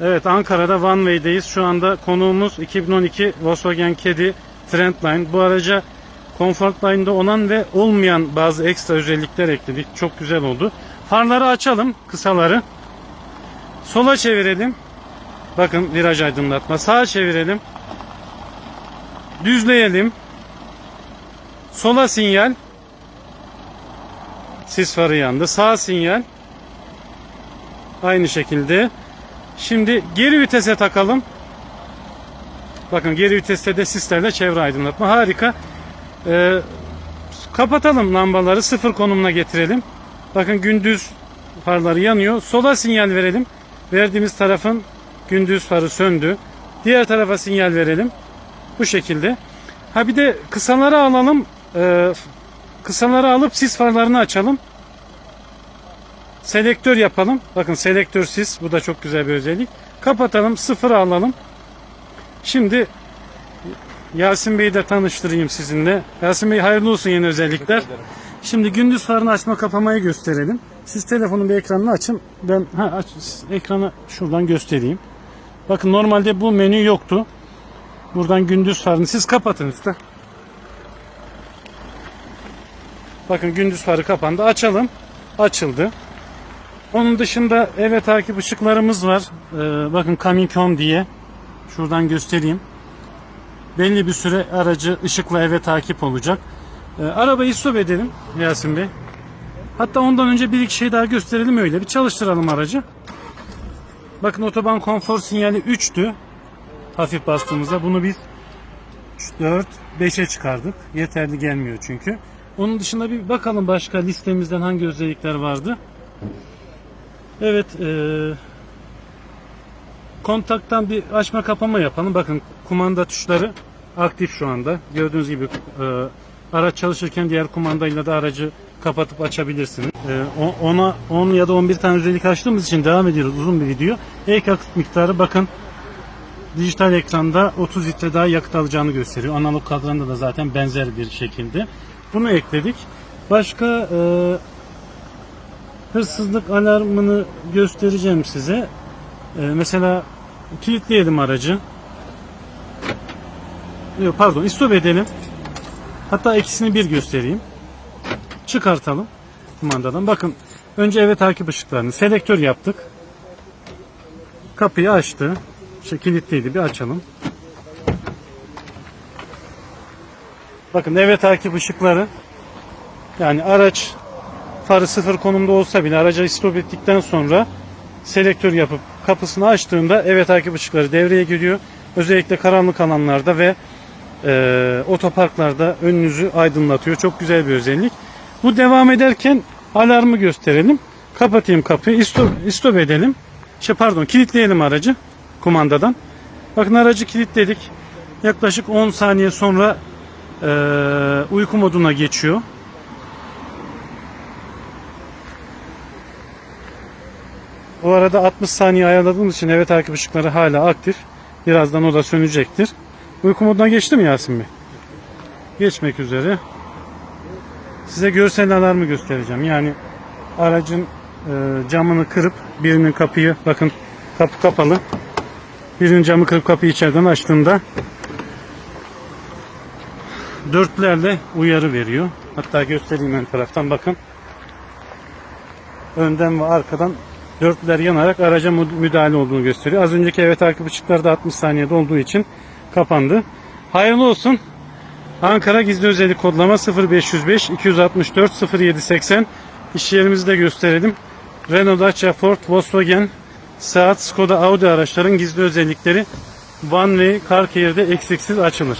Evet Ankara'da One Way'deyiz. Şu anda konuğumuz 2012 Volkswagen Caddy Trendline. Bu araca Comfortline'da olan ve olmayan bazı ekstra özellikler ekledik. Çok güzel oldu. Farları açalım kısaları. Sola çevirelim. Bakın viraj aydınlatma. Sağa çevirelim. Düzleyelim. Sola sinyal. Sis farı yandı. Sağ sinyal. Aynı şekilde. Şimdi geri vitese takalım. Bakın geri viteste de sislerle çevre aydınlatma. Harika. Ee, kapatalım lambaları sıfır konumuna getirelim. Bakın gündüz farları yanıyor. Sola sinyal verelim. Verdiğimiz tarafın gündüz farı söndü. Diğer tarafa sinyal verelim. Bu şekilde. Ha bir de kısaları alalım. Ee, kısaları alıp sis farlarını açalım. Selektör yapalım. Bakın selektör sis. Bu da çok güzel bir özellik. Kapatalım. Sıfıra alalım. Şimdi Yasin Bey'i de tanıştırayım sizinle. Yasin Bey hayırlı olsun yeni özellikler. Şimdi gündüz farını açma kapamayı gösterelim. Siz telefonun bir ekranını açın. Ben ha, aç, ekranı şuradan göstereyim. Bakın normalde bu menü yoktu. Buradan gündüz farını siz kapatın usta. Bakın gündüz farı kapandı. Açalım. Açıldı. Onun dışında eve takip ışıklarımız var. Ee, bakın Coming diye. Şuradan göstereyim. Belli bir süre aracı ışıkla eve takip olacak. Ee, arabayı stop edelim Yasin Bey. Hatta ondan önce bir iki şey daha gösterelim öyle. Bir çalıştıralım aracı. Bakın otoban konfor sinyali 3'tü. Hafif bastığımızda bunu biz 3, 4, 5'e çıkardık. Yeterli gelmiyor çünkü. Onun dışında bir bakalım başka listemizden hangi özellikler vardı. Evet, e, kontaktan bir açma kapama yapalım. Bakın kumanda tuşları aktif şu anda. Gördüğünüz gibi e, araç çalışırken diğer kumandayla da aracı kapatıp açabilirsiniz. E, ona 10 ya da 11 tane özellik açtığımız için devam ediyoruz uzun bir video. Ek yakıt miktarı bakın dijital ekranda 30 litre daha yakıt alacağını gösteriyor. Analog kadranda da zaten benzer bir şekilde. Bunu ekledik. Başka e, hırsızlık alarmını göstereceğim size. Ee, mesela kilitleyelim aracı. Yok pardon istop edelim. Hatta ikisini bir göstereyim. Çıkartalım kumandadan. Bakın önce eve takip ışıklarını selektör yaptık. Kapıyı açtı. Şey, kilitliydi bir açalım. Bakın eve takip ışıkları yani araç farı sıfır konumda olsa bile araca istop ettikten sonra selektör yapıp kapısını açtığında eve takip ışıkları devreye giriyor. Özellikle karanlık alanlarda ve e, otoparklarda önünüzü aydınlatıyor. Çok güzel bir özellik. Bu devam ederken alarmı gösterelim. Kapatayım kapıyı. İstop, istop edelim. Şey pardon kilitleyelim aracı kumandadan. Bakın aracı kilitledik. Yaklaşık 10 saniye sonra e, uyku moduna geçiyor. Bu arada 60 saniye ayarladığımız için eve takip ışıkları hala aktif. Birazdan o da sönecektir. Uyku moduna geçti mi Yasin Bey? Geçmek üzere. Size görsel alarmı göstereceğim. Yani aracın e, camını kırıp birinin kapıyı bakın kapı kapalı. Birinin camı kırıp kapıyı içeriden açtığında dörtlerle uyarı veriyor. Hatta göstereyim ön taraftan bakın. Önden ve arkadan dörtler yanarak araca mü- müdahale olduğunu gösteriyor. Az önceki eve takip ışıkları da 60 saniyede olduğu için kapandı. Hayırlı olsun. Ankara gizli özellik kodlama 0505 264 0780 İş yerimizi de gösterelim. Renault, Dacia, Ford, Volkswagen, Seat, Skoda, Audi araçların gizli özellikleri One Way Car Care'de eksiksiz açılır.